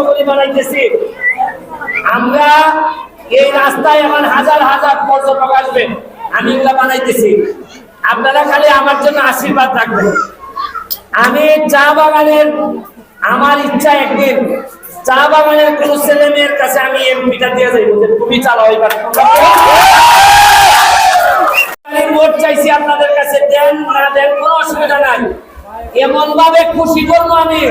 নগরী বানাইতেছি। আমরা এই রাস্তায় এখন হাজার হাজার পর্যটক আসবে, আমি এগুলা বানাইতেছি। আপনারা খালি আমার জন্য আশীর্বাদ রাখবেন। আমি চা বাগানের, আমার ইচ্ছা একদিন, চা বাগানের কোন ছেলে মেয়ের কাছে আমি এমপিটা দিয়ে যাইব যে তুমি চালাও এবার। ভোট আপনাদের কাছে, দেন না দেন কোনো অসুবিধা নাই। এমন ভাবে খুশি করব আমি।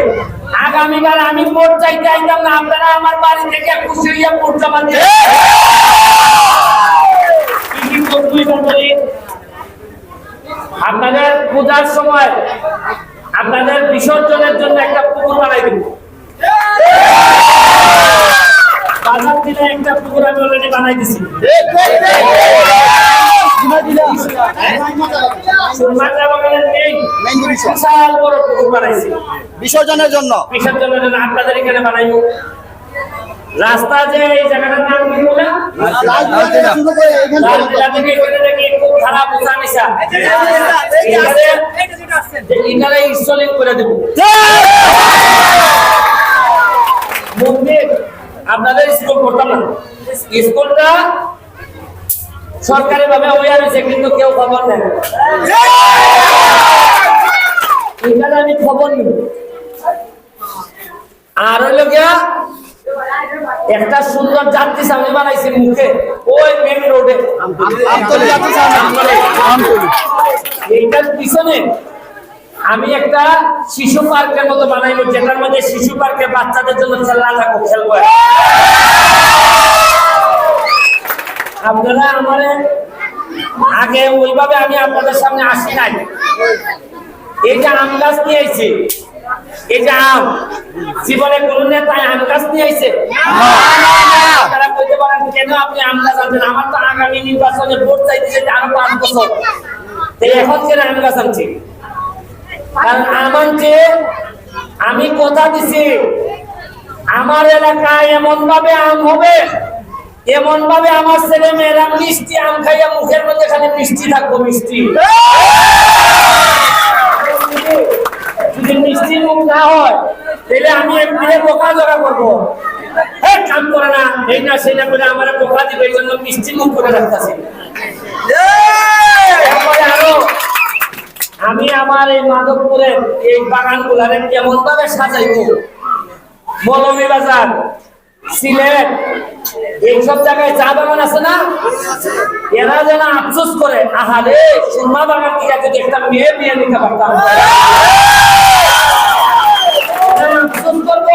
আগামীবার আমি ভোট চাইতে আইতাম না, আপনারা আমার বাড়ি থেকে খুশি হইয়া ভোট জমা? আপনাদের পূজার সময় আপনাদের বিসর্জনের জন্য একটা পুকুর বানাই দিব। বাজার দিনে একটা পুকুর আমি অলরেডি বানাই দিছি। বিসর্জনের জন্য। বিসর্জনের জন্য আপনাদের এখানে বানাইব। রাস্তা যে এই জায়গাটার নাম কি বলে? নিচা ইনস্টলিং করে দেবো। মন্দির আপনাদের স্কুল করতাম না। স্কুলটা সরকারি ভাবে হয়েছে কিন্তু কেউ খবর নেই এখানে আমি খবর নিব। আর হইল গিয়া একটা সুন্দর যাত্রী সামনে বানাইছি মুখে ওই মেন রোডে এইটার পিছনে আমি একটা শিশু পার্কের মতো বানাইবো যেটার মধ্যে শিশু পার্কে বাচ্চাদের জন্য খেলনা থাকব খেলব। আপনারা আমার আগে ওইভাবে আমি আপনাদের সামনে আসি নাই। যে আম গাছ নিয়ে আইছে যে আম আম গাছ তারা পারেন, কেন আপনি আম গাছ আমার তো আগামী ভোট আম গাছ আনছি? যে আমি কথা দিছি। আমার এলাকায় এমন ভাবে আম হবে এমন ভাবে আমার ছেলে মেয়েরা মিষ্টি আম খাইয়া মুখের মধ্যে খালি মিষ্টি থাকব, মিষ্টি। যদি মিষ্টি মুখ না হয়, তাহলে আমি এমনি বোকা জোড়া করব। কাম করে না, এই না সেই না করে আমার মিষ্টি মুখ করে আমি আমার এই মাধবপুরের এই বাগান গুলারে কেমন ভাবে সাজাইবো মৌলভী বাজার। সিলেট। এইসব জায়গায় চা বাগান আছে না? এরা যেন আফসোস করে আহারে সুরমা বাগান থেকে যদি একটা মেয়ে বিয়ে নিতে পারতাম। করব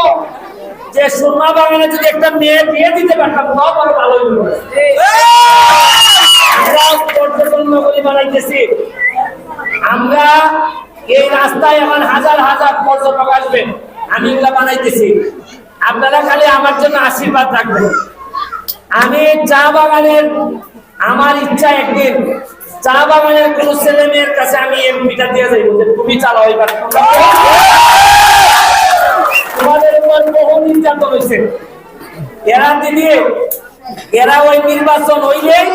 যে সুরমা বাগানে যদি একটা মেয়ে বিয়ে দিতে পারতাম, তাও বড় ভালো আমরা পর্যটন নগরী বানাইতেছি। আমরা এই রাস্তায় এখন হাজার হাজার পর্যটক আসবে আমি এগুলা বানাইতেছি। আপনারা খালি আমার জন্য আশীর্বাদ রাখবেন। আমি চা বাগানের, আমার ইচ্ছা একদিন চা বাগানের কোন ছেলে মেয়ের কাছে আমি এমপিটা দিয়ে যাইব যে তুমি চালাও এবার। তোমাদের উপর বহু নির্যাতন হয়েছে এরা দিদি, এরা ওই নির্বাচন হইলেই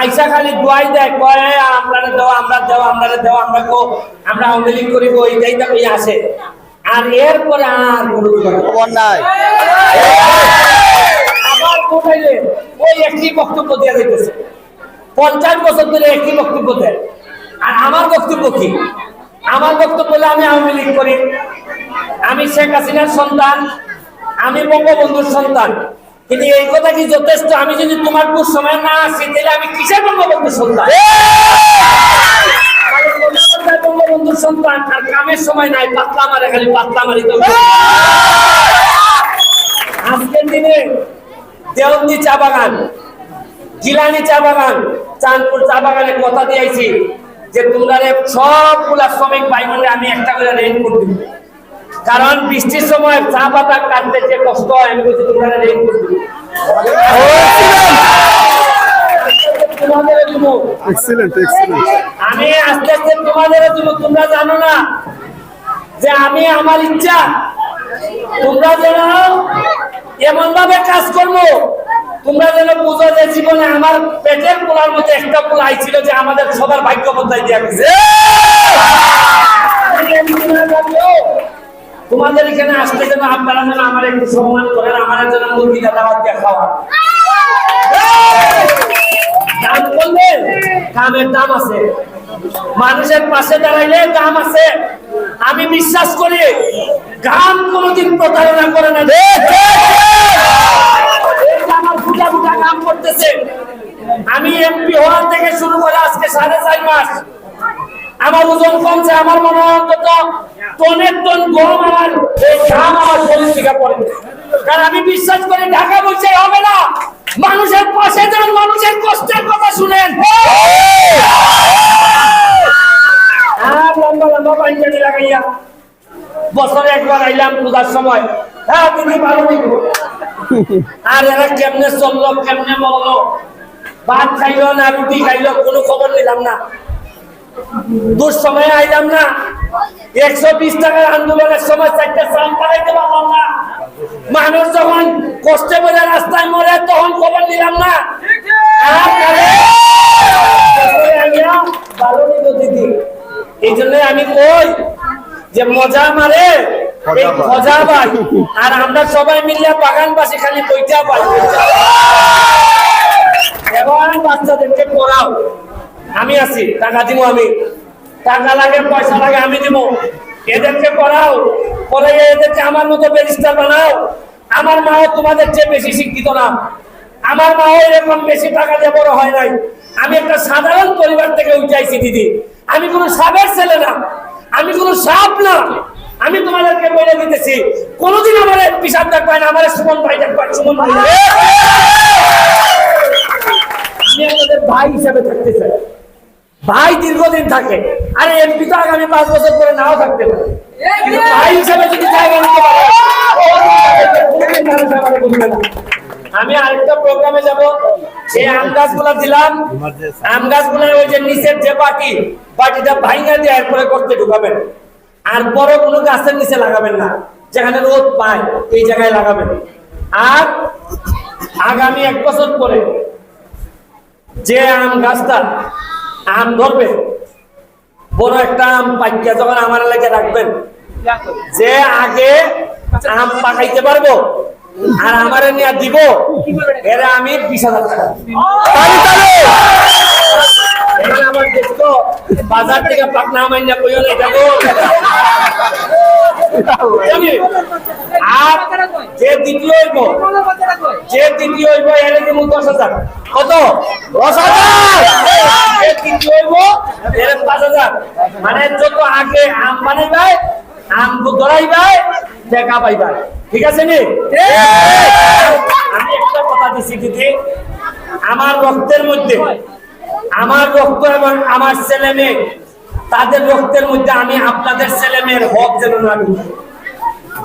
আইসা খালি দোয়াই দেয়, কয়, আমরা দেওয়া আমরা দেওয়া আমরা দেওয়া, আমরা আমরা আওয়ামী লীগ করি গো এইটাই তো আসে। আর এরপরে আর খবর নাই। আবার কোথায় ওই একটি বক্তব্য দেওয়া যাইতেছে পঞ্চাশ বছর ধরে একটি বক্তব্য দেয়। আর আমার বক্তব্য কি? আমার বক্তব্য হলো আমি আওয়ামী লীগ করি। আমি শেখ হাসিনার সন্তান আমি বঙ্গবন্ধুর সন্তান। কিন্তু এই কথা কি যথেষ্ট? আমি যদি তোমার সময় না আসি তাহলে আমি কিসের বঙ্গবন্ধুর সন্তান? বঙ্গবন্ধুর সন্তান, আর কামের সময় নাই, পাতলা মারে খালি, পাতলা মারি তো। আজকের দিনে দেওয়ানি চা বাগান গিলানি চা বাগান, চাঁদপুর চা বাগানে কথা দিয়েছি যে তোমরা সবগুলা শ্রমিক বোনরে আমি একটা করে রেন করে দিব। কারণ বৃষ্টির সময় চা পাতা কাটতে যে কষ্ট হয়, আমি বলছি তোমরা করে দিব। এক্সিলেন্ট এক্সিলেন্ট আমি আস্তে আস্তে তোমাদের দিব তোমরা জানো না যে আমি আমার ইচ্ছা তোমরা যেন এমন ভাবে কাজ করব তোমরা যেন বুঝো যে জীবনে আমার পেটের পোলার মধ্যে একটা পোলা আইছিল যে আমাদের সবার ভাগ্য বদলাই দিয়ে তোমাদের এখানে আসতে যেন আপনারা যেন আমার একটু সম্মান করেন আমার যেন মুরগিটা দাওয়াত দিয়ে খাওয়া দাম করলে কামের দাম আছে। মানুষের পাশে দাঁড়াইলে দাম আছে। আমি বিশ্বাস করি গাম কোনোদিন প্রতারণা করে না। আমার কাম করতেছে। আমি এমপি হওয়ার থেকে শুরু করে আজকে সাড়ে চার মাস। আমার ওজন কমছে আমার মনে হয় অন্তত টনের টন গম আমার এই ঘাম আমার শরীর থেকে পড়ে। কারণ আমি বিশ্বাস করি ঢাকা বলছে হবে না। মানুষের পাশে যান, মানুষের কষ্টের কথা শুনেন। আর লাগাইয়া। বছরে একবার সময়। হ্যাঁ দিব আর ভাত খাইলো না, রুটি খাইলো, কোনো খবর নিলাম না। আইলাম না। একশো বিশ টাকার আন্দোলনের সময় চারটে চাল পারলাম না মানুষ যখন কষ্টে পড়ে রাস্তায় মরে তখন খবর নিলাম না। এই জন্য আমি কই যে মজা মারে মজা পাই। আর আমরা সবাই মিলিয়া বাগানবাসী খালি বইটা পাই। এবার বাচ্চাদেরকে পড়াও। আমি আছি টাকা দিব আমি। টাকা লাগে পয়সা লাগে আমি দিব এদেরকে পড়াও পরে এদেরকে আমার মতো ব্যারিস্টার বানাও। আমার মাও তোমাদের চেয়ে বেশি শিক্ষিত না। আমার মাও এরকম বেশি টাকা দিয়ে বড় হয় নাই। আমি একটা সাধারণ পরিবার থেকে উঠাইছি, দিদি। আমি কোনো সাবের ছেলে না। আমি কোনো সাপ না। আমি তোমাদেরকে বলে দিতেছি, কোনোদিন আমার পিসাব ডাক পায় না, আমার সুমন ভাই ডাক পায় সুমন ভাই। আমি আপনাদের ভাই হিসাবে থাকতে চাই। ভাই দীর্ঘদিন থাকে। আরে এমপি তো আগামী পাঁচ বছর পরে নাও থাকতে পারে। ভাই হিসাবে যদি। আমি আরেকটা প্রোগ্রামে যাব। সেই আম গাছগুলা দিলাম, আম গাছগুলার ওই যে নিচের যে বাটি বাটিটা ভাইঙ্গা দিয়ে এরপরে করতে ঢুকাবেন। আর বড় কোনো গাছের নিচে লাগাবেন না, যেখানে রোদ পায়, এই জায়গায় লাগাবেন। আর আগামী এক বছর পরে যে আম গাছটা আম ধরবে বড় একটা আম পাইকা যখন আমার এলাকায় রাখবেন যে আগে আম পাকাইতে পারব আর আমার নিয়ে দিব এরা আমি বিশ হাজার টাকা আমার দেখতো বাজার থেকে পাকনা মাইনা কইও না এটা? আর যে দ্বিতীয় হইব দশ হাজার কত দশ হাজার পাঁচ হাজার মানে যত আগে আম বানাইবাই আম ধরাইবাই দেখা পাইবাই ঠিক আছে নি আমি একটা কথা দিছি দিদি আমার রক্তের মধ্যে, আমার রক্ত এবং আমার ছেলে মেয়ে তাদের রক্তের মধ্যে আমি আপনাদের ছেলে মেয়ের হক যেন না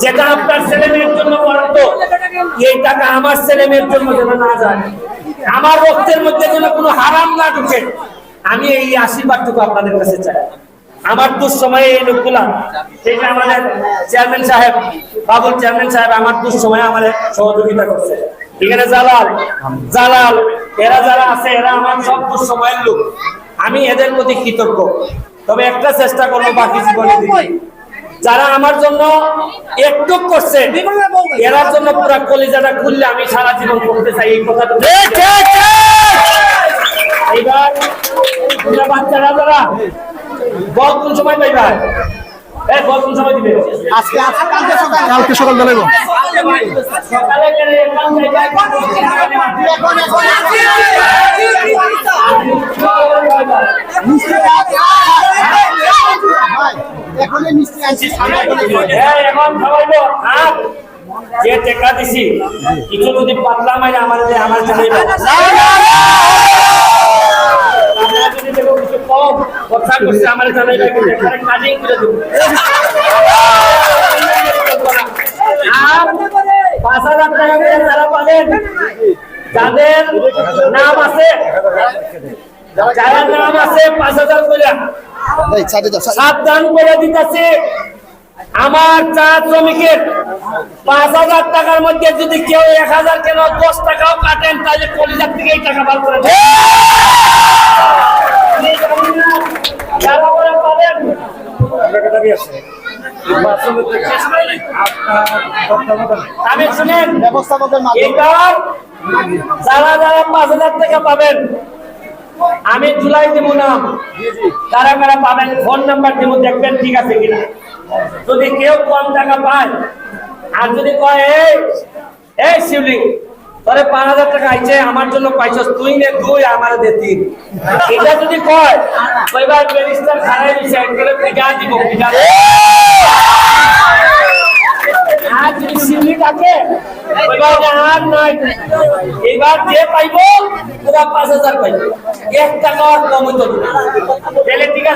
যেটা আপনার ছেলে মেয়ের জন্য বরাদ্দ এই টাকা আমার ছেলে মেয়ের জন্য যেন না যায়। আমার রক্তের মধ্যে যেন কোনো হারাম না ঢুকে। আমি এই আশীর্বাদটুকু আপনাদের কাছে চাই। আমার দুঃসময়ে এই লোকগুলা যে আমাদের চেয়ারম্যান সাহেব, বাবুল চেয়ারম্যান সাহেব, আমার দুঃসময়ে আমাদের সহযোগিতা করছে। এখানে জালাল জালাল, এরা যারা আছে, এরা আমার সব দুঃসময়ের লোক। আমি এদের প্রতি কৃতজ্ঞ। তবে একটা চেষ্টা করব বাকি জীবনে যারা আমার জন্য একটু করছে এরার জন্য পুরা কলিজাটা খুললে আমি সারা জীবন করতে চাই এই কথা এইবার বাচ্চারা যারা বল কোন সময় পাইবা? আজকে আজকে কালকে সকাল। কালকে সকাল বেলা সকালে গেলে এখান এখনই মিষ্টি আনছি এই, এখন খাওয়াইবো আর যে টেকা দিছি কিছু যদি পাতলা মাইলে আমার আমার আমরা যদি দেখো কিছু কম কথা করছে আমার জানাইবা কিন্তু করে দেবো। পাঁচ হাজার টাকা যারা পাবেন যাদের নাম আছে যারা নাম আছে পাঁচ হাজার করে সাবধান করে দিতেছে আমার চা শ্রমিকের পাঁচ হাজার টাকার মধ্যে যদি কেউ এক হাজার কেন দশ টাকাও কাটেন তাহলে কলিজার থেকে এই টাকা বার করে। আমি শুনেন ব্যবস্থাপকের যারা যারা পাঁচ হাজার টাকা পাবেন আমি জুলাই দিব না। কারা কারা পাবেন ফোন নাম্বার দিব দেখবেন ঠিক আছে কিনা। যদি কেউ কম টাকা পায় আর যদি কয় এই এই শিবলি তোরে পাঁচ হাজার টাকা আইছে আমার জন্য পাইছস তুই নে দুই আমার দে তিন। এটা যদি কয় কইবার ব্যারিস্টার খারাই দিছে একবারে পিটা দিব পিটা যদি শিবলি থাকে এবার আর নয়। এবার যে পাইব পুরা পাঁচ হাজার পাইব। এক টাকা কম হইতো তাহলে ঠিক আছে।